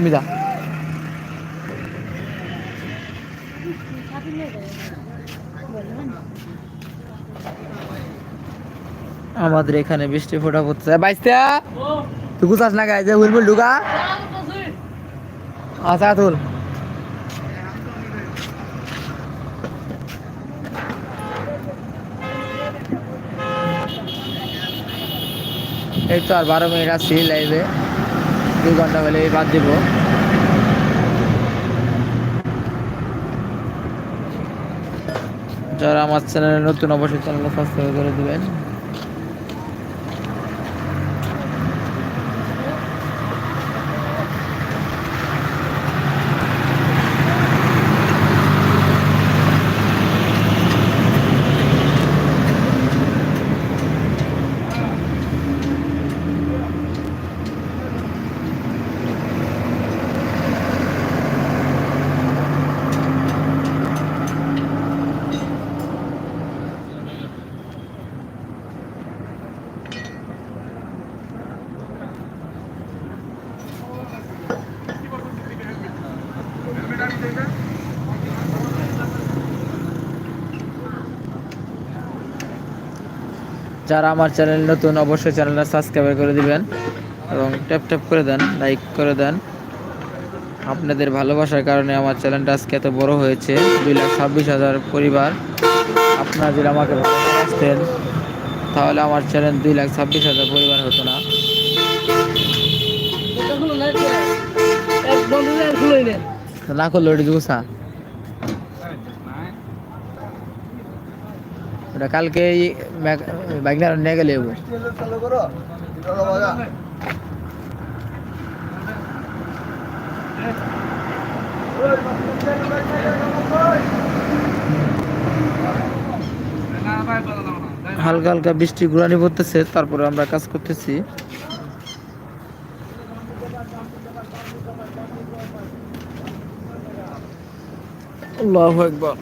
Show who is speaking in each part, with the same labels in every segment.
Speaker 1: তুমি যা আমাদের এখানে বৃষ্টি ফোটা পড়ছে। বাইসতে, তুই গুছাস না গায়ে? যে হুলমুল ঢুকা। আচ্ছা তুল এই তো আর বারো মিনিট আছি লাইভে দুই ঘণ্টা হলে বাদ দিব। যারা আমার চ্যানেলে নতুন অবশ্যই চ্যানেলটা সাবস্ক্রাইব করে দিবেন। যারা আমার চ্যানেল নতুন অবশ্যই চ্যানেলটা সাবস্ক্রাইব করে দিবেন এবং ট্যাপ ট্যাপ করে দেন লাইক করে দেন। আপনাদের ভালোবাসার কারণে আমার চ্যানেলটা আজকে এত বড় হয়েছে দুই লাখ ছাব্বিশ হাজার পরিবার। আপনারা যদি আমাকে ভালোবাসতেন তাহলে আমার চ্যানেল দুই লাখ ছাব্বিশ হাজার পরিবার হতো না। না করল ওটা ওটা কালকে বাইক নিয়ে গেলে হালকা হালকা বৃষ্টি গুড়ানি পড়তেছে, তারপরে আমরা কাজ করতেছি। আকবার।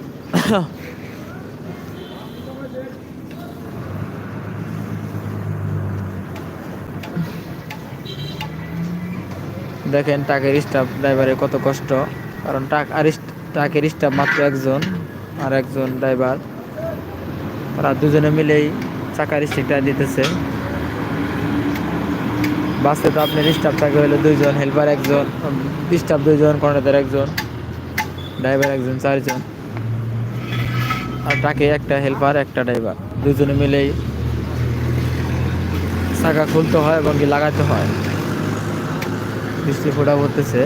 Speaker 1: দেখেন ট্রাকের স্টাফ ড্রাইভারের কত কষ্ট। কারণ ট্রাক আর ট্রাকের স্টাফ মাত্র একজন আর একজন ড্রাইভার ওরা দুজনে মিলেই চাকার স্টিকটা দিতেছে। বাসে তো আপনার স্টাফ থাকে হলো দুইজন হেল্পার একজন স্টাফ দুইজন কর্ণাদার একজন ড্রাইভার একজন, চারজন। আর ট্রাকে একটা হেল্পার একটা ড্রাইভার দুজনে মিলেই চাকা খুলতে হয় এবং কি লাগাতে হয়। বৃষ্টি ফোটা পড়তেছে।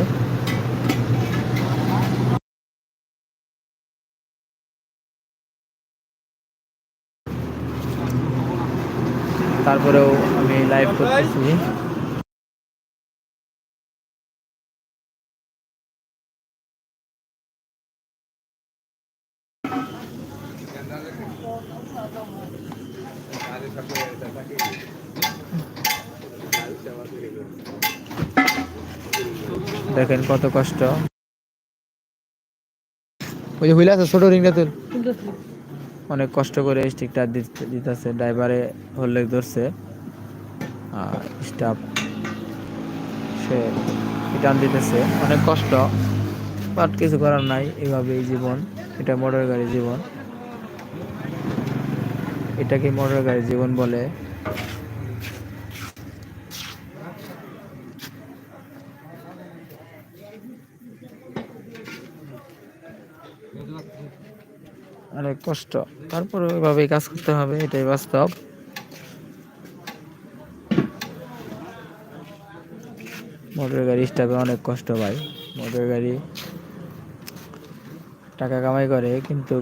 Speaker 1: তারপরেও আমি লাইভ করতেছি। দেখেন কত কষ্ট। ওই যে হুইলা আছে ছোট রিংটা তুল। অনেক কষ্ট করে স্টিকটা দিতেছে ড্রাইভারে হল্লেক ধরছে। আর স্টাফ সে রিটার্ন দিতেছে। অনেক কষ্ট বাট কিছু করার নাই এভাবেই জীবন। এটা মোটর গাড়ি জীবন। এটাকে মোটর গাড়ি জীবন বলে। অনেক কষ্ট। তারপরে ওইভাবেই কাজ করতে হবে, এটাই বাস্তব। মোটর গাড়ি স্টাফে অনেক কষ্ট ভাই। মোটর গাড়ি টাকা কামাই করে, কিন্তু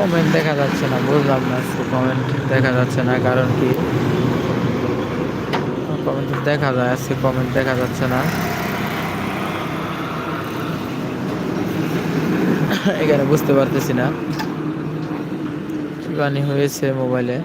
Speaker 1: কমেন্ট দেখা যাচ্ছে না বুঝলাম না কমেন্ট দেখা যাচ্ছে না, কারণ কি? কমেন্ট দেখা যায়, আজকে কমেন্ট দেখা যাচ্ছে না। এখানে বুঝতে পারতেছি না। হয়েছে মোবাইলে?